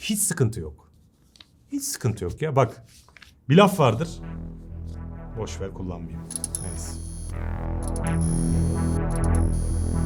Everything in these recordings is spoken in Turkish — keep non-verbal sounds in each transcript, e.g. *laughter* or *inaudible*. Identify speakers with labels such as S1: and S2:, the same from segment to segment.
S1: Hiç sıkıntı yok. Hiç sıkıntı yok ya. Bak bir laf vardır. Boş ver kullanmayayım. Neyse.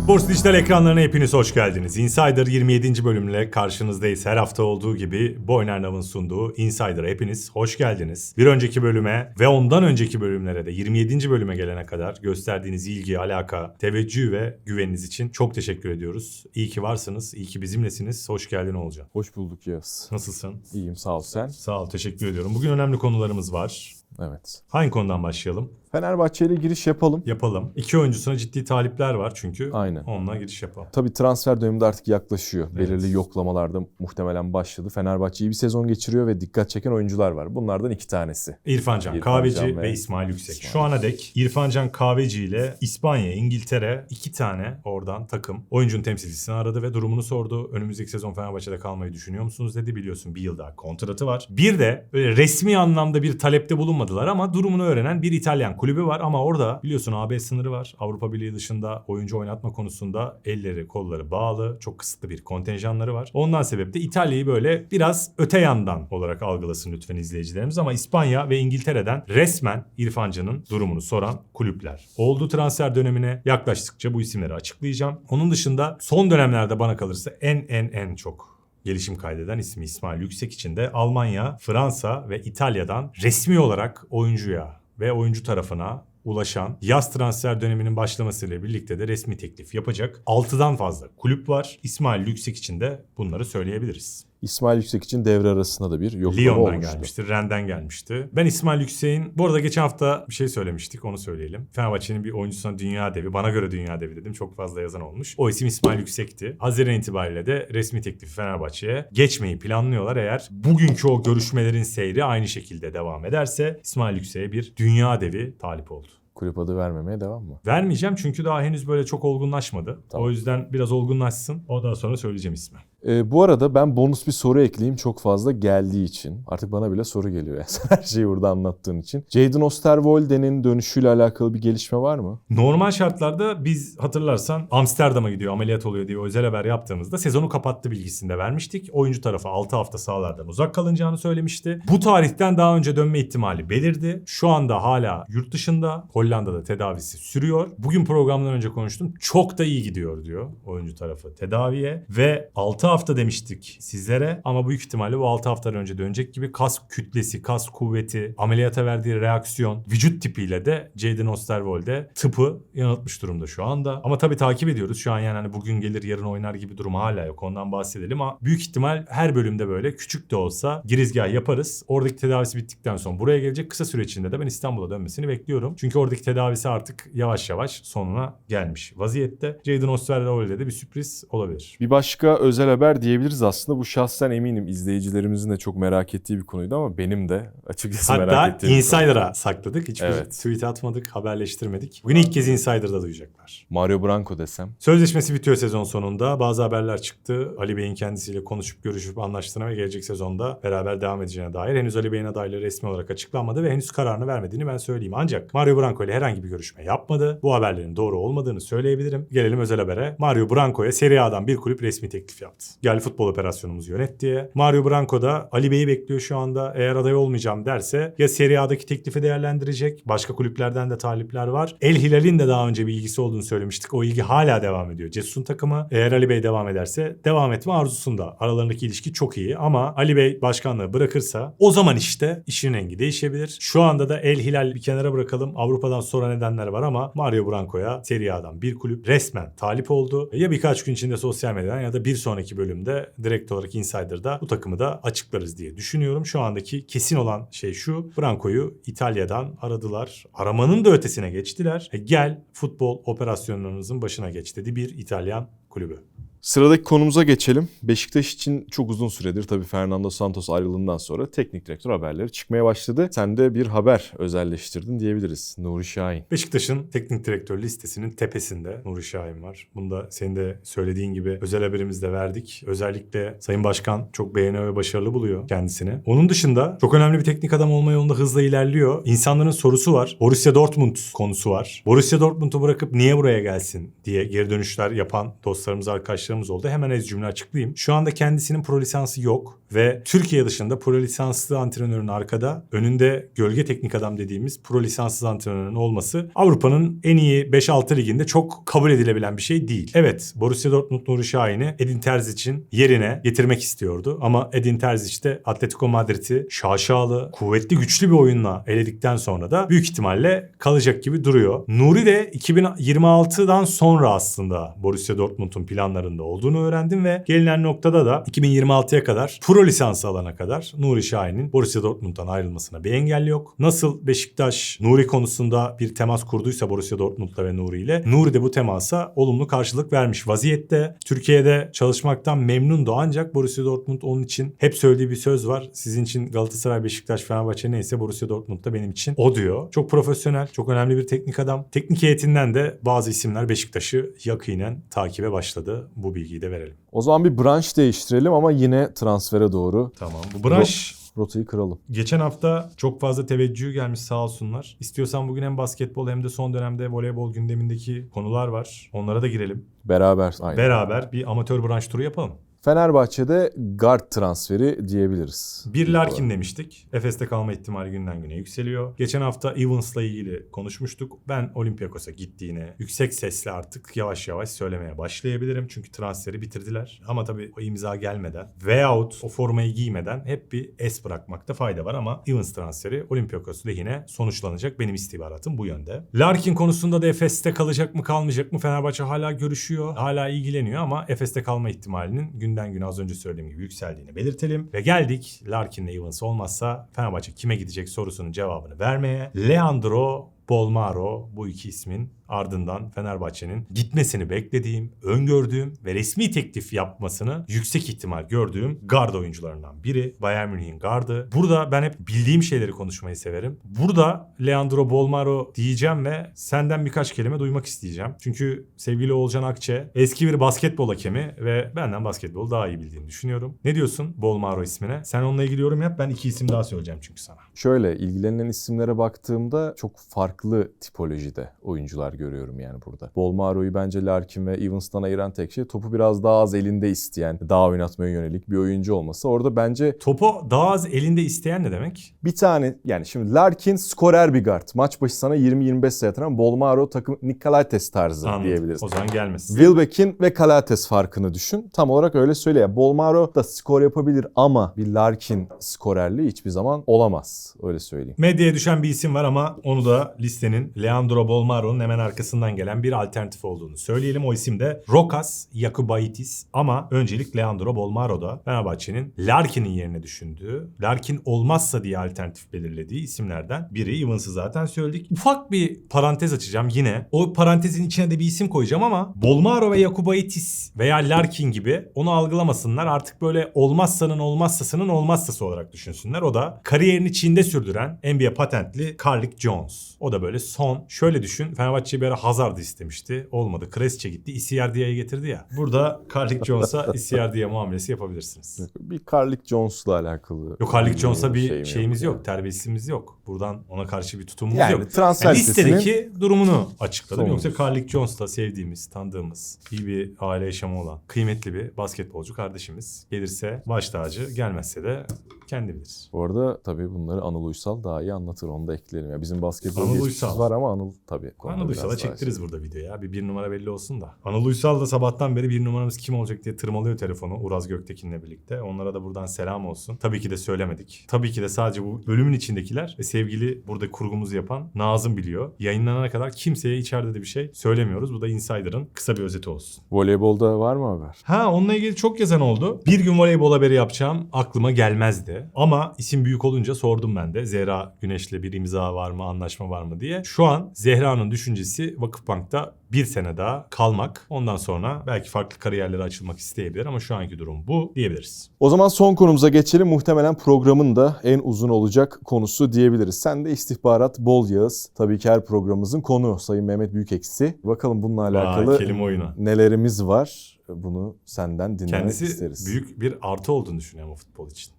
S1: Borsa Dijital ekranlarına hepiniz hoş geldiniz. Insider 27. bölümle karşınızdayız. Her hafta olduğu gibi Boynernov'un sunduğu Insider'a hepiniz hoş geldiniz. Bir önceki bölüme ve ondan önceki bölümlere de 27. bölüme gelene kadar gösterdiğiniz ilgi, alaka, teveccüh ve güveniniz için çok teşekkür ediyoruz. İyi ki varsınız, iyi ki bizimlesiniz. Hoş geldin Olcan.
S2: Hoş bulduk Yağız.
S1: Nasılsın?
S2: İyiyim sağ ol sen.
S1: Sağ ol, teşekkür ediyorum. Bugün önemli konularımız var.
S2: Evet.
S1: Hangi konudan başlayalım?
S2: Fenerbahçe ile giriş yapalım.
S1: Yapalım. İki oyuncusuna ciddi talipler var çünkü.
S2: Aynen.
S1: Onunla giriş yapalım.
S2: Tabii transfer dönemi de artık yaklaşıyor.
S1: Evet.
S2: Belirli yoklamalarda muhtemelen başladı. Fenerbahçe iyi bir sezon geçiriyor ve dikkat çeken oyuncular var. Bunlardan iki tanesi.
S1: İrfan Can
S2: İrfan
S1: Kahveci
S2: Can
S1: ve,
S2: ve
S1: İsmail Yüksek.
S2: İsmail
S1: Şu ana dek İrfan Can Kahveci ile İspanya, İngiltere iki tane oradan takım oyuncunun temsilcisini aradı ve durumunu sordu. Önümüzdeki sezon Fenerbahçe'de kalmayı düşünüyor musunuz dedi. Biliyorsun bir yıl daha kontratı var. Bir de resmi anlamda bir talepte bulunmadılar ama durumunu öğrenen bir İtalyan kulübü var ama orada biliyorsun AB sınırı var. Avrupa Birliği dışında oyuncu oynatma konusunda elleri kolları bağlı. Çok kısıtlı bir kontenjanları var. Ondan sebep de İtalya'yı böyle biraz öte yandan olarak algılasın lütfen izleyicilerimiz ama İspanya ve İngiltere'den resmen İrfan Can'ın durumunu soran kulüpler. Oldu transfer dönemine yaklaştıkça bu isimleri açıklayacağım. Onun dışında son dönemlerde bana kalırsa en en en çok gelişim kaydeden ismi İsmail Yüksek için de Almanya, Fransa ve İtalya'dan resmi olarak oyuncuya ve oyuncu tarafına ulaşan yaz transfer döneminin başlamasıyla birlikte de resmi teklif yapacak 6'dan fazla kulüp var. İsmail Yüksek için de bunları söyleyebiliriz.
S2: İsmail Yüksek için devre arasında da bir yoklama
S1: Lyon'dan
S2: olmuştu.
S1: gelmişti, Rennes'den gelmişti. Ben İsmail Yüksek'in, bu arada geçen hafta bir şey söylemiştik, onu söyleyelim. Fenerbahçe'nin bir oyuncusuna dünya devi, bana göre dünya devi dedim. Çok fazla yazan olmuş. O isim İsmail Yüksek'ti. Haziran itibariyle de resmi teklifi Fenerbahçe'ye geçmeyi planlıyorlar. Eğer bugünkü o görüşmelerin seyri aynı şekilde devam ederse İsmail Yüksek'e bir dünya devi talip oldu.
S2: Kulüp adı vermemeye devam mı?
S1: Vermeyeceğim çünkü daha henüz böyle çok olgunlaşmadı.
S2: Tamam.
S1: O yüzden biraz olgunlaşsın. Ondan sonra söyleyeceğim ismi.
S2: Ee, bu arada ben bonus bir soru ekleyeyim çok fazla geldiği için. Artık bana bile soru geliyor *laughs* ya sen her şeyi burada anlattığın için. Jadon Osterwolde'nin dönüşüyle alakalı bir gelişme var mı?
S1: Normal şartlarda biz hatırlarsan Amsterdam'a gidiyor ameliyat oluyor diye özel haber yaptığımızda sezonu kapattı bilgisini de vermiştik. Oyuncu tarafı 6 hafta sahalardan uzak kalınacağını söylemişti. Bu tarihten daha önce dönme ihtimali belirdi. Şu anda hala yurt dışında Hollanda'da tedavisi sürüyor. Bugün programdan önce konuştum. Çok da iyi gidiyor diyor oyuncu tarafı tedaviye ve 6 hafta demiştik sizlere ama büyük ihtimalle bu 6 haftadan önce dönecek gibi kas kütlesi, kas kuvveti, ameliyata verdiği reaksiyon, vücut tipiyle de Jadon Osterwolde tıpı yanıltmış durumda şu anda. Ama tabii takip ediyoruz. Şu an yani hani bugün gelir yarın oynar gibi durum hala yok. Ondan bahsedelim ama büyük ihtimal her bölümde böyle küçük de olsa girizgah yaparız. Oradaki tedavisi bittikten sonra buraya gelecek. Kısa süre içinde de ben İstanbul'a dönmesini bekliyorum. Çünkü oradaki tedavisi artık yavaş yavaş sonuna gelmiş vaziyette. Jadon Osterwolde de bir sürpriz olabilir.
S2: Bir başka özel haber diyebiliriz aslında. Bu şahsen eminim izleyicilerimizin de çok merak ettiği bir konuydu ama benim de açıkçası merak
S1: Hatta
S2: ettiğim bir konu.
S1: Insider'a sakladık. Hiçbir
S2: Evet.
S1: tweet atmadık, haberleştirmedik. Bugün ilk kez Insider'da duyacaklar.
S2: Mario Branco desem.
S1: Sözleşmesi bitiyor sezon sonunda. Bazı haberler çıktı. Ali Bey'in kendisiyle konuşup görüşüp anlaştığına ve gelecek sezonda beraber devam edeceğine dair. Henüz Ali Bey'in adaylığı resmi olarak açıklanmadı ve henüz kararını vermediğini ben söyleyeyim. Ancak Mario Branco ile herhangi bir görüşme yapmadı. Bu haberlerin doğru olmadığını söyleyebilirim. Gelelim özel habere. Mario Branco'ya Serie A'dan bir kulüp resmi teklif yaptı. Gel futbol operasyonumuzu yönet diye. Mario Branco da Ali Bey'i bekliyor şu anda. Eğer aday olmayacağım derse ya Serie A'daki teklifi değerlendirecek. Başka kulüplerden de talipler var. El Hilal'in de daha önce bir ilgisi olduğunu söylemiştik. O ilgi hala devam ediyor. Cesus'un takımı eğer Ali Bey devam ederse devam etme arzusunda. Aralarındaki ilişki çok iyi ama Ali Bey başkanlığı bırakırsa o zaman işte işin rengi değişebilir. Şu anda da El Hilal bir kenara bırakalım. Avrupa'dan sonra nedenler var ama Mario Branco'ya Serie A'dan bir kulüp resmen talip oldu. Ya birkaç gün içinde sosyal medyadan ya da bir sonraki bölümde direkt olarak Insider'da bu takımı da açıklarız diye düşünüyorum. Şu andaki kesin olan şey şu. Branco'yu İtalya'dan aradılar. Aramanın da ötesine geçtiler. E, gel futbol operasyonlarınızın başına geç dedi bir İtalyan kulübü.
S2: Sıradaki konumuza geçelim. Beşiktaş için çok uzun süredir tabii Fernando Santos ayrılığından sonra teknik direktör haberleri çıkmaya başladı. Sen de bir haber özelleştirdin diyebiliriz. Nuri Şahin.
S1: Beşiktaş'ın teknik direktör listesinin tepesinde Nuri Şahin var. Bunu da senin de söylediğin gibi özel haberimizde verdik. Özellikle Sayın Başkan çok beğeniyor ve başarılı buluyor kendisini. Onun dışında çok önemli bir teknik adam olma yolunda hızla ilerliyor. İnsanların sorusu var. Borussia Dortmund konusu var. Borussia Dortmund'u bırakıp niye buraya gelsin diye geri dönüşler yapan dostlarımız, arkadaşlarımız arkadaşlarımız oldu. Hemen ez cümle açıklayayım. Şu anda kendisinin pro lisansı yok ve Türkiye dışında pro lisanslı antrenörün arkada önünde gölge teknik adam dediğimiz pro lisanssız antrenörün olması Avrupa'nın en iyi 5-6 liginde çok kabul edilebilen bir şey değil. Evet Borussia Dortmund Nuri Şahin'i Edin Terzic'in yerine getirmek istiyordu ama Edin Terzic de Atletico Madrid'i şaşalı, kuvvetli, güçlü bir oyunla eledikten sonra da büyük ihtimalle kalacak gibi duruyor. Nuri de 2026'dan sonra aslında Borussia Dortmund'un planlarında olduğunu öğrendim ve gelinen noktada da 2026'ya kadar pro lisansı alana kadar Nuri Şahin'in Borussia Dortmund'dan ayrılmasına bir engel yok. Nasıl Beşiktaş Nuri konusunda bir temas kurduysa Borussia Dortmund'la ve Nuri ile Nuri de bu temasa olumlu karşılık vermiş vaziyette. Türkiye'de çalışmaktan memnundu ancak Borussia Dortmund onun için hep söylediği bir söz var. Sizin için Galatasaray, Beşiktaş, Fenerbahçe neyse Borussia Dortmund da benim için o diyor. Çok profesyonel, çok önemli bir teknik adam. Teknik heyetinden de bazı isimler Beşiktaş'ı yakinen takibe başladı. Bu bilgiyi de verelim.
S2: O zaman bir branş değiştirelim ama yine transfere doğru
S1: Tamam. Bu branş
S2: rotayı kıralım.
S1: Geçen hafta çok fazla teveccüh gelmiş sağ olsunlar. İstiyorsan bugün hem basketbol hem de son dönemde voleybol gündemindeki konular var. Onlara da girelim.
S2: Beraber. Aynen.
S1: Beraber bir amatör branş turu yapalım.
S2: Fenerbahçe'de guard transferi diyebiliriz.
S1: Bir Larkin demiştik. Efes'te kalma ihtimali günden güne yükseliyor. Geçen hafta Evans'la ilgili konuşmuştuk. Ben Olympiakos'a gittiğini yüksek sesle artık yavaş yavaş söylemeye başlayabilirim. Çünkü transferi bitirdiler. Ama tabii o imza gelmeden veyahut o formayı giymeden hep bir es bırakmakta fayda var. Ama Evans transferi Olympiakos lehine sonuçlanacak. Benim istihbaratım bu yönde. Larkin konusunda da Efes'te kalacak mı kalmayacak mı Fenerbahçe hala görüşüyor. Hala ilgileniyor ama Efes'te kalma ihtimalinin günden güne az önce söylediğim gibi yükseldiğini belirtelim. Ve geldik Larkin'le Evans olmazsa Fenerbahçe kime gidecek sorusunun cevabını vermeye. Leandro Bolmaro bu iki ismin ardından Fenerbahçe'nin gitmesini beklediğim, öngördüğüm ve resmi teklif yapmasını yüksek ihtimal gördüğüm gard oyuncularından biri. Bayern Münih'in gardı. Burada ben hep bildiğim şeyleri konuşmayı severim. Burada Leandro Bolmaro diyeceğim ve senden birkaç kelime duymak isteyeceğim. Çünkü sevgili Olcan Akçe eski bir basketbol hakemi ve benden basketbolu daha iyi bildiğini düşünüyorum. Ne diyorsun Bolmaro ismine? Sen onunla ilgili yorum yap ben iki isim daha söyleyeceğim çünkü sana.
S2: Şöyle ilgilenilen isimlere baktığımda çok farklı tipolojide oyuncular görüyorum yani burada. Bolmaro'yu bence Larkin ve Evans'tan ayıran tek şey topu biraz daha az elinde isteyen, daha oynatmaya yönelik bir oyuncu olması. Orada bence
S1: Topu daha az elinde isteyen ne demek?
S2: bir tane yani şimdi Larkin skorer bir guard. Maç başı sana 20-25 sayı atan Bolmaro takım Nikolates tarzı
S1: Anladım.
S2: diyebiliriz.
S1: O zaman gelmesin.
S2: Wilbeck'in ve Kalates farkını düşün. Tam olarak öyle söyle. ya. Bolmaro da skor yapabilir ama bir Larkin skorerliği hiçbir zaman olamaz. Öyle söyleyeyim.
S1: Medyaya düşen bir isim var ama onu da listenin Leandro Bolmaro'nun hemen arkasından gelen bir alternatif olduğunu söyleyelim. O isim de Rokas Yakubaitis ama öncelik Leandro Bolmaro'da Fenerbahçe'nin Larkin'in yerine düşündüğü, Larkin olmazsa diye alternatif belirlediği isimlerden biri. Evans'ı zaten söyledik. Ufak bir parantez açacağım yine. O parantezin içine de bir isim koyacağım ama Bolmaro ve Yakubaitis veya Larkin gibi onu algılamasınlar. Artık böyle olmazsanın olmazsasının olmazsası olarak düşünsünler. O da kariyerini Çin'de sürdüren NBA patentli Carlik Jones. O da böyle son. Şöyle düşün. Fenerbahçe bir ara Hazard'ı istemişti. Olmadı. Kresçe gitti. Icardia'yı getirdi ya. Burada Carlik Jones'a *laughs* Icardia muamelesi yapabilirsiniz.
S2: Bir Carlik Jones'la alakalı.
S1: Yok Carlik Jones'a bir
S2: şeyim
S1: şeyimiz yok.
S2: yani.
S1: Terbiyesizliğimiz yok. Buradan ona karşı bir tutumumuz
S2: Yani
S1: yok.
S2: transfer
S1: Yani listedeki durumunu açıkladım. Yoksa Carlik Jones da sevdiğimiz, tanıdığımız, iyi bir aile yaşamı olan, kıymetli bir basketbolcu kardeşimiz. Gelirse baş tacı, gelmezse de kendi bilir.
S2: Bu arada tabii bunları Anıl Uysal daha iyi anlatır. Onu da ekleyelim. Ya bizim basketbol
S1: Anıl Uysal.
S2: var ama Anıl tabii.
S1: Anıl Uysal'a
S2: daha
S1: çektiririz
S2: şey.
S1: burada videoya. Bir bir numara belli olsun da. Anıl Uysal da sabahtan beri bir numaramız kim olacak diye tırmalıyor telefonu Uraz Göktekin'le birlikte. Onlara da buradan selam olsun. Tabii ki de söylemedik. Tabii ki de sadece bu bölümün içindekiler ve sevgili burada kurgumuzu yapan Nazım biliyor. Yayınlanana kadar kimseye içeride de bir şey söylemiyoruz. Bu da Insider'ın kısa bir özeti olsun.
S2: Voleybolda var mı haber?
S1: Ha onunla ilgili çok yazan oldu. Bir gün voleybol haberi yapacağım aklıma gelmezdi. Ama isim büyük olunca sordum ben de. Zehra Güneş'le bir imza var mı, anlaşma var mı diye. Şu an Zehra'nın düşüncesi Vakıfbank'ta bir sene daha kalmak. Ondan sonra belki farklı kariyerlere açılmak isteyebilir ama şu anki durum bu diyebiliriz.
S2: O zaman son konumuza geçelim. Muhtemelen programın da en uzun olacak konusu diyebiliriz. Sen de istihbarat bol yağız. Tabii ki her programımızın konu Sayın Mehmet Büyükeksi. Bakalım bununla alakalı
S1: Aa, kelime oyunu.
S2: nelerimiz var. Bunu senden dinlemek
S1: Kendisi
S2: isteriz.
S1: büyük bir artı olduğunu düşünüyorum o futbol için.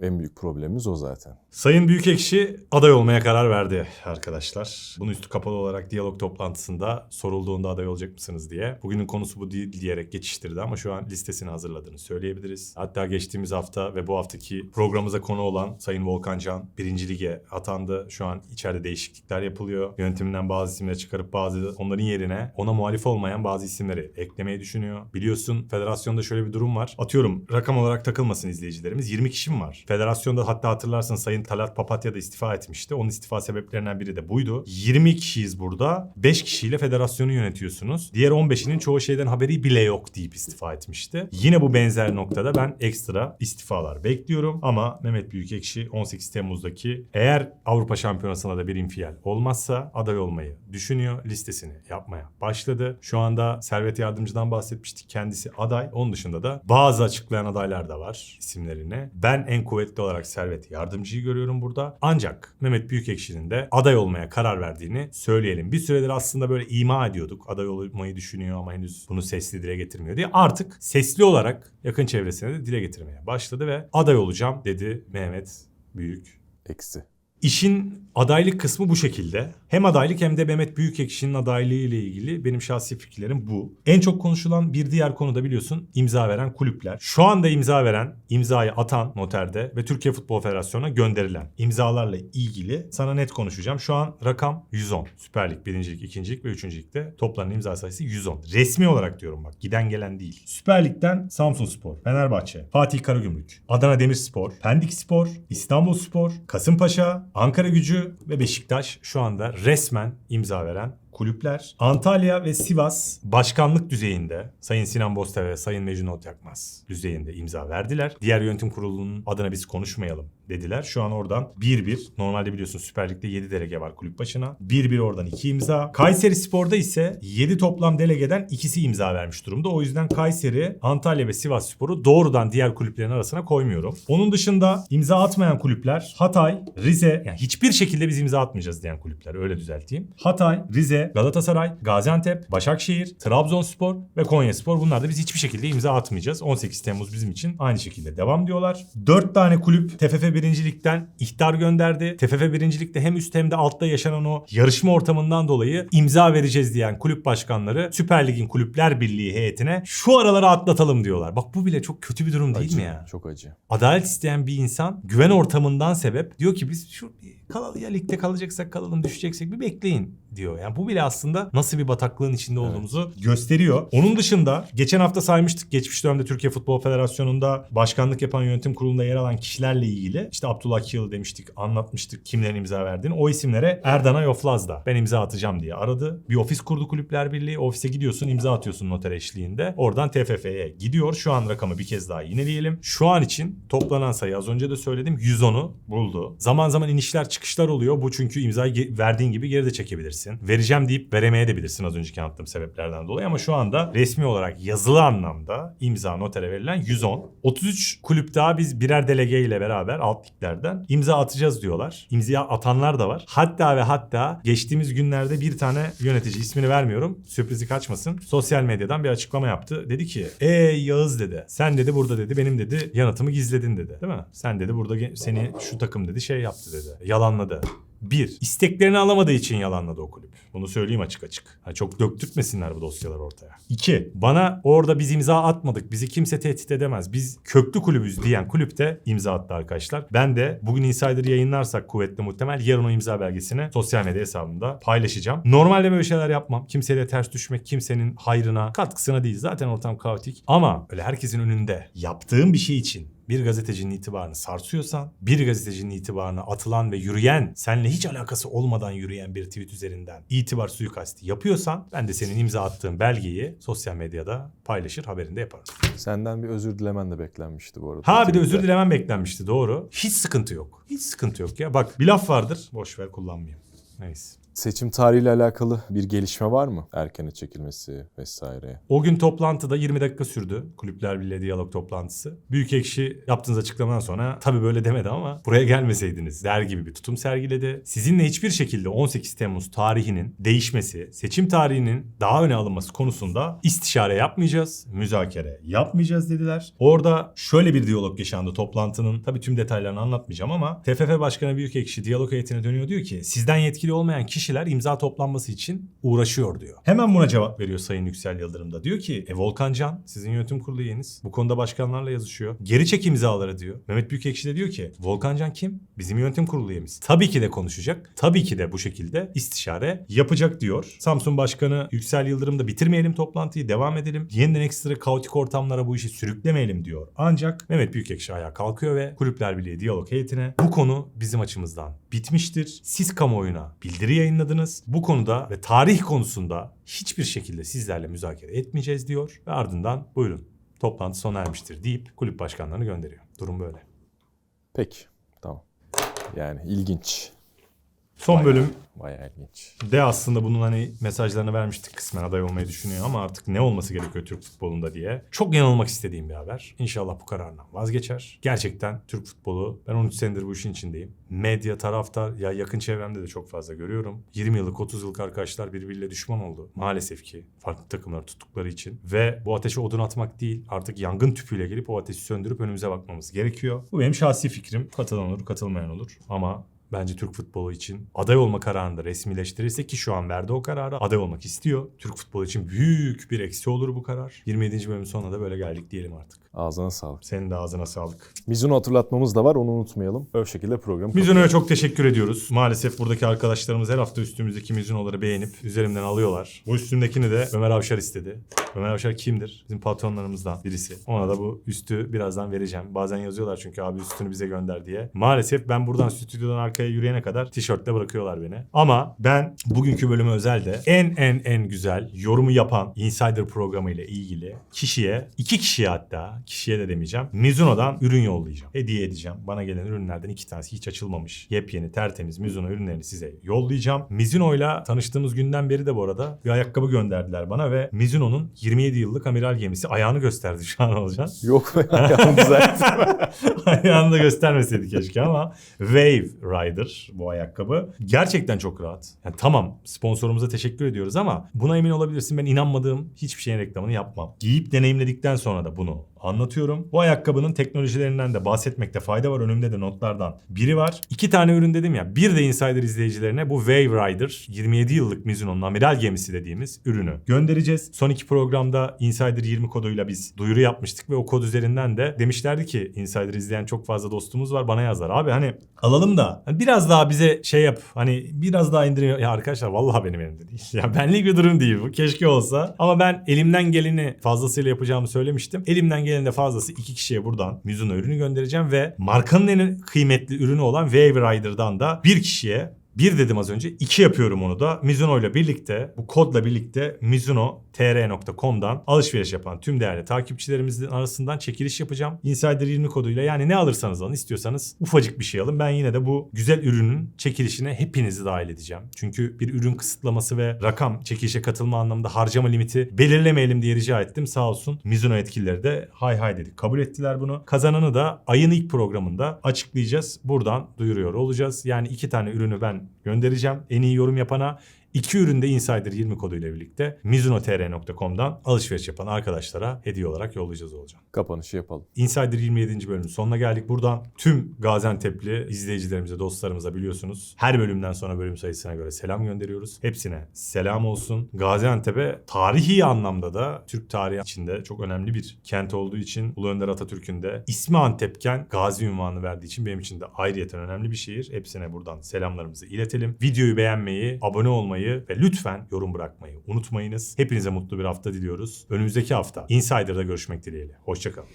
S2: En büyük problemimiz o zaten.
S1: Sayın Büyükekşi aday olmaya karar verdi arkadaşlar. Bunun üstü kapalı olarak diyalog toplantısında sorulduğunda aday olacak mısınız diye. Bugünün konusu bu değil diyerek geçiştirdi ama şu an listesini hazırladığını söyleyebiliriz. Hatta geçtiğimiz hafta ve bu haftaki programımıza konu olan Sayın Volkan Can birinci lige atandı. Şu an içeride değişiklikler yapılıyor. Yönetiminden bazı isimleri çıkarıp bazı onların yerine ona muhalif olmayan bazı isimleri eklemeyi düşünüyor. Biliyorsun federasyonda şöyle bir durum var. Atıyorum rakam olarak takılmasın izleyicilerimiz. 20 kişi mi var? Federasyonda hatta hatırlarsın Sayın Talat Papatya da istifa etmişti. Onun istifa sebeplerinden biri de buydu. 20 kişiyiz burada. 5 kişiyle federasyonu yönetiyorsunuz. Diğer 15'inin çoğu şeyden haberi bile yok deyip istifa etmişti. Yine bu benzer noktada ben ekstra istifalar bekliyorum. Ama Mehmet Büyükekşi 18 Temmuz'daki eğer Avrupa Şampiyonası'na da bir infial olmazsa aday olmayı düşünüyor. Listesini yapmaya başladı. Şu anda Servet Yardımcı'dan bahsetmiştik. Kendisi aday. Onun dışında da bazı açıklayan adaylar da var isimlerini. Ben en kuvvetli olarak Servet Yardımcı'yı görüyorum burada. Ancak Mehmet Büyükekşi'nin de aday olmaya karar verdiğini söyleyelim. Bir süredir aslında böyle ima ediyorduk. Aday olmayı düşünüyor ama henüz bunu sesli dile getirmiyor diye. Artık sesli olarak yakın çevresine de dile getirmeye başladı ve aday olacağım dedi Mehmet Büyük
S2: Eksi.
S1: İşin adaylık kısmı bu şekilde. Hem adaylık hem de Mehmet Büyükekşi'nin adaylığı ile ilgili benim şahsi fikirlerim bu. En çok konuşulan bir diğer konu da biliyorsun imza veren kulüpler. Şu anda imza veren, imzayı atan noterde ve Türkiye Futbol Federasyonu'na gönderilen imzalarla ilgili sana net konuşacağım. Şu an rakam 110. Süper Lig 1. Lig, 2. Lig ve 3. Lig'de toplanan imza sayısı 110. Resmi olarak diyorum bak giden gelen değil. Süper Lig'den Samsunspor, Fenerbahçe, Fatih Karagümrük, Adana Demirspor, Pendik Spor, İstanbul Spor, Kasımpaşa, Ankara Gücü ve Beşiktaş şu anda resmen imza veren kulüpler. Antalya ve Sivas başkanlık düzeyinde Sayın Sinan Bosta ve Sayın Mecnun Otyakmaz düzeyinde imza verdiler. Diğer yönetim kurulunun adına biz konuşmayalım dediler. Şu an oradan 1-1. Normalde biliyorsun Süper Lig'de 7 delege var kulüp başına. 1-1 oradan 2 imza. Kayseri Spor'da ise 7 toplam delegeden ikisi imza vermiş durumda. O yüzden Kayseri, Antalya ve Sivas Spor'u doğrudan diğer kulüplerin arasına koymuyorum. Onun dışında imza atmayan kulüpler Hatay, Rize, yani hiçbir şekilde biz imza atmayacağız diyen kulüpler öyle düzelteyim. Hatay, Rize, Galatasaray, Gaziantep, Başakşehir, Trabzonspor ve Konyaspor bunlarda biz hiçbir şekilde imza atmayacağız. 18 Temmuz bizim için aynı şekilde devam diyorlar. 4 tane kulüp TFF 1. Lig'den ihtar gönderdi. TFF 1. Lig'de hem üst hem de altta yaşanan o yarışma ortamından dolayı imza vereceğiz diyen kulüp başkanları Süper Lig'in Kulüpler Birliği heyetine şu araları atlatalım diyorlar. Bak bu bile çok kötü bir durum değil
S2: Acı,
S1: mi ya?
S2: Çok acı.
S1: adalet isteyen bir insan güven ortamından sebep diyor ki biz şu kalalım ya ligde kalacaksak kalalım düşeceksek bir bekleyin diyor. Yani bu bile aslında nasıl bir bataklığın içinde olduğumuzu gösteriyor. Onun dışında geçen hafta saymıştık geçmiş dönemde Türkiye Futbol Federasyonu'nda başkanlık yapan yönetim kurulunda yer alan kişilerle ilgili işte Abdullah Kiyıl demiştik anlatmıştık kimlerin imza verdiğini. O isimlere Erdana Yoflaz da ben imza atacağım diye aradı. Bir ofis kurdu Kulüpler Birliği. Ofise gidiyorsun imza atıyorsun noter eşliğinde. Oradan TFF'ye gidiyor. Şu an rakamı bir kez daha yineleyelim. Şu an için toplanan sayı az önce de söyledim 110'u buldu. Zaman zaman inişler çıkışlar oluyor. Bu çünkü imzayı verdiğin gibi geri de çekebilirsin. Vereceğim deyip veremeye de bilirsin az önceki anlattığım sebeplerden dolayı. Ama şu anda resmi olarak yazılı anlamda imza notere verilen 110. 33 kulüp daha biz birer delege ile beraber alt liglerden imza atacağız diyorlar. İmza atanlar da var. Hatta ve hatta geçtiğimiz günlerde bir tane yönetici ismini vermiyorum. Sürprizi kaçmasın. Sosyal medyadan bir açıklama yaptı. Dedi ki ey Yağız dedi. Sen dedi burada dedi benim dedi yanıtımı gizledin dedi. Değil mi? Sen dedi burada seni şu takım dedi şey yaptı dedi. Yalanladı. Bir, isteklerini alamadığı için yalanladı o kulüp. Bunu söyleyeyim açık açık. Ha, çok döktürtmesinler bu dosyalar ortaya. İki, bana orada biz imza atmadık. Bizi kimse tehdit edemez. Biz köklü kulübüz diyen kulüpte imza attı arkadaşlar. Ben de bugün Insider yayınlarsak kuvvetli muhtemel yarın o imza belgesini sosyal medya hesabımda paylaşacağım. Normalde böyle şeyler yapmam. Kimseyle ters düşmek, kimsenin hayrına, katkısına değil. Zaten ortam kaotik. Ama öyle herkesin önünde yaptığım bir şey için bir gazetecinin itibarını sarsıyorsan, bir gazetecinin itibarına atılan ve yürüyen, seninle hiç alakası olmadan yürüyen bir tweet üzerinden itibar suikasti yapıyorsan, ben de senin imza attığın belgeyi sosyal medyada paylaşır, haberini de yaparım.
S2: Senden bir özür dilemen de beklenmişti bu arada.
S1: Ha bir de özür dilemem beklenmişti doğru. Hiç sıkıntı yok. Hiç sıkıntı yok ya. Bak bir laf vardır. Boş ver kullanmayayım. Neyse.
S2: Seçim tarihiyle alakalı bir gelişme var mı? Erkene çekilmesi vesaire.
S1: O gün toplantıda 20 dakika sürdü. Kulüpler Birliği diyalog toplantısı. Büyükekşi yaptığınız açıklamadan sonra tabii böyle demedi ama buraya gelmeseydiniz der gibi bir tutum sergiledi. Sizinle hiçbir şekilde 18 Temmuz tarihinin değişmesi, seçim tarihinin daha öne alınması konusunda istişare yapmayacağız, müzakere yapmayacağız dediler. Orada şöyle bir diyalog yaşandı toplantının. Tabii tüm detaylarını anlatmayacağım ama TFF Başkanı Büyükekşi diyalog heyetine dönüyor diyor ki sizden yetkili olmayan kişiler imza toplanması için uğraşıyor diyor. Hemen buna cevap veriyor Sayın Yüksel Yıldırım da. Diyor ki e, Volkan Can sizin yönetim kurulu üyeniz. Bu konuda başkanlarla yazışıyor. Geri çek imzaları diyor. Mehmet Büyükekşi de diyor ki Volkan Can kim? Bizim yönetim kurulu üyemiz. Tabii ki de konuşacak. Tabii ki de bu şekilde istişare yapacak diyor. Samsun Başkanı Yüksel Yıldırım da bitirmeyelim toplantıyı devam edelim. Yeniden ekstra kaotik ortamlara bu işi sürüklemeyelim diyor. Ancak Mehmet Büyükekşi ayağa kalkıyor ve Kulüpler Birliği diyalog heyetine bu konu bizim açımızdan bitmiştir. Siz kamuoyuna bildiri yayınladınız. Bu konuda ve tarih konusunda hiçbir şekilde sizlerle müzakere etmeyeceğiz diyor. Ve ardından buyurun toplantı sona ermiştir deyip kulüp başkanlarını gönderiyor. Durum böyle.
S2: Peki. Tamam. Yani ilginç.
S1: Son bölüm
S2: Bayağı ilginç.
S1: de aslında bunun hani mesajlarını vermiştik kısmen aday olmayı düşünüyor ama artık ne olması gerekiyor Türk futbolunda diye. Çok yanılmak istediğim bir haber. İnşallah bu kararından vazgeçer. Gerçekten Türk futbolu ben 13 senedir bu işin içindeyim. Medya, taraftar ya yakın çevremde de çok fazla görüyorum. 20 yıllık 30 yıllık arkadaşlar birbiriyle düşman oldu. Maalesef ki farklı takımları tuttukları için. Ve bu ateşe odun atmak değil artık yangın tüpüyle gelip o ateşi söndürüp önümüze bakmamız gerekiyor. Bu benim şahsi fikrim. Katılan olur katılmayan olur ama Bence Türk futbolu için aday olma kararını da resmileştirirse ki şu an verdi o kararı aday olmak istiyor. Türk futbolu için büyük bir eksi olur bu karar. 27. bölümün sonuna da böyle geldik diyelim artık.
S2: Ağzına sağlık.
S1: Senin de ağzına sağlık.
S2: Mizuno hatırlatmamız da var onu unutmayalım. Öyle şekilde programı
S1: Mizuno'ya çok teşekkür ediyoruz. Maalesef buradaki arkadaşlarımız her hafta üstümüzdeki Mizuno'ları beğenip üzerimden alıyorlar. Bu üstümdekini de Ömer Avşar istedi. Ömer Avşar kimdir? Bizim patronlarımızdan birisi. Ona da bu üstü birazdan vereceğim. Bazen yazıyorlar çünkü abi üstünü bize gönder diye. Maalesef ben buradan stüdyodan arkaya yürüyene kadar tişörtle bırakıyorlar beni. Ama ben bugünkü bölümü özelde en en en güzel yorumu yapan Insider programı ile ilgili kişiye, iki kişiye hatta kişiye de demeyeceğim. Mizuno'dan ürün yollayacağım. Hediye edeceğim. Bana gelen ürünlerden iki tanesi hiç açılmamış. Yepyeni tertemiz Mizuno ürünlerini size yollayacağım. Mizuno'yla tanıştığımız günden beri de bu arada bir ayakkabı gönderdiler bana ve Mizuno'nun 27 yıllık amiral gemisi ayağını gösterdi şu an Olcan.
S2: Yok *laughs* be ayağım düzeltti. *laughs*
S1: Ayağını da göstermeseydi keşke ama Wave Rider bu ayakkabı. Gerçekten çok rahat. Yani tamam sponsorumuza teşekkür ediyoruz ama buna emin olabilirsin ben inanmadığım hiçbir şeyin reklamını yapmam. Giyip deneyimledikten sonra da bunu anlatıyorum. Bu ayakkabının teknolojilerinden de bahsetmekte fayda var. Önümde de notlardan biri var. İki tane ürün dedim ya. Bir de Insider izleyicilerine bu Wave Rider 27 yıllık Mizuno'nun amiral gemisi dediğimiz ürünü göndereceğiz. Son iki programda Insider 20 koduyla biz duyuru yapmıştık ve o kod üzerinden de demişlerdi ki Insider izleyen çok fazla dostumuz var bana yazar. Abi hani alalım da hani biraz daha bize şey yap hani biraz daha indirim ya arkadaşlar vallahi benim elimde değil. *laughs* Ya benlik bir durum değil bu. Keşke olsa. Ama ben elimden geleni fazlasıyla yapacağımı söylemiştim. Elimden gelen de fazlası iki kişiye buradan Mizuno ürünü göndereceğim ve markanın en kıymetli ürünü olan Wave Rider'dan da bir kişiye bir dedim az önce. iki yapıyorum onu da. Mizuno ile birlikte bu kodla birlikte mizuno.tr.com'dan alışveriş yapan tüm değerli takipçilerimizin arasından çekiliş yapacağım. Insider 20 koduyla yani ne alırsanız alın istiyorsanız ufacık bir şey alın. Ben yine de bu güzel ürünün çekilişine hepinizi dahil edeceğim. Çünkü bir ürün kısıtlaması ve rakam çekilişe katılma anlamında harcama limiti belirlemeyelim diye rica ettim. Sağ olsun Mizuno yetkilileri de hay hay dedik. Kabul ettiler bunu. Kazananı da ayın ilk programında açıklayacağız. Buradan duyuruyor olacağız. Yani iki tane ürünü ben göndereceğim. En iyi yorum yapana İki üründe Insider 20 koduyla birlikte mizuno.tr.com'dan alışveriş yapan arkadaşlara hediye olarak yollayacağız olacağım.
S2: Kapanışı yapalım.
S1: Insider 27. bölümün sonuna geldik. Buradan tüm Gaziantep'li izleyicilerimize, dostlarımıza biliyorsunuz. Her bölümden sonra bölüm sayısına göre selam gönderiyoruz. Hepsine selam olsun. Gaziantep'e tarihi anlamda da Türk tarihi içinde çok önemli bir kent olduğu için Ulu Önder Atatürk'ün de ismi Antepken Gazi ünvanı verdiği için benim için de ayrıyeten önemli bir şehir. Hepsine buradan selamlarımızı iletelim. Videoyu beğenmeyi, abone olmayı ve lütfen yorum bırakmayı unutmayınız. Hepinize mutlu bir hafta diliyoruz. Önümüzdeki hafta Insider'da görüşmek dileğiyle. Hoşçakalın.